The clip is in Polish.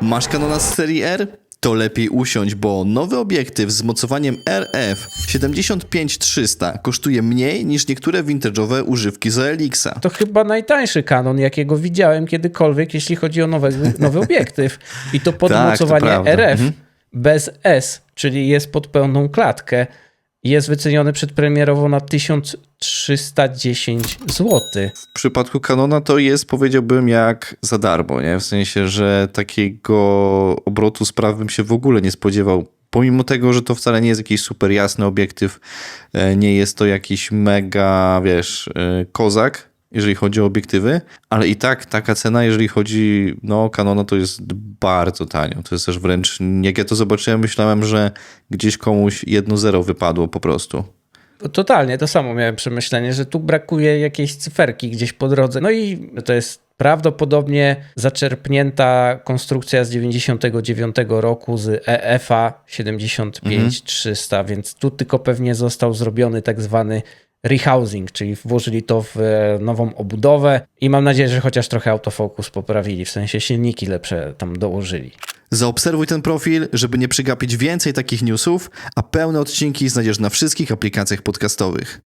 Masz Canona z serii R? To lepiej usiąść, bo nowy obiektyw z mocowaniem RF 75300 kosztuje mniej niż niektóre vintage'owe używki z Elixa. To chyba najtańszy Canon, jakiego widziałem kiedykolwiek, jeśli chodzi o nowy, nowy obiektyw. I to pod Tak, to. RF Mhm. bez S, czyli jest pod pełną klatkę. Jest wyceniony przedpremierowo na 1310 zł. W przypadku Canona to jest, powiedziałbym, jak za darmo, nie? W sensie, że takiego obrotu spraw bym się w ogóle nie spodziewał. Pomimo tego, że to wcale nie jest jakiś super jasny obiektyw, e, nie jest to jakiś mega, wiesz, e, kozak, jeżeli chodzi o obiektywy, ale i tak taka cena, jeżeli chodzi no, o Canona, to jest bardzo tanio. To jest też wręcz, jak ja to zobaczyłem, myślałem, że gdzieś komuś jedno zero wypadło po prostu. Totalnie, to samo miałem przemyślenie, że tu brakuje jakiejś cyferki gdzieś po drodze. No i to jest prawdopodobnie zaczerpnięta konstrukcja z 99 roku z EFA 75300, więc tu tylko pewnie został zrobiony tak zwany rehousing, czyli włożyli to w e, nową obudowę i mam nadzieję, że chociaż trochę autofokus poprawili, w sensie silniki lepsze tam dołożyli. Zaobserwuj ten profil, żeby nie przegapić więcej takich newsów, a pełne odcinki znajdziesz na wszystkich aplikacjach podcastowych.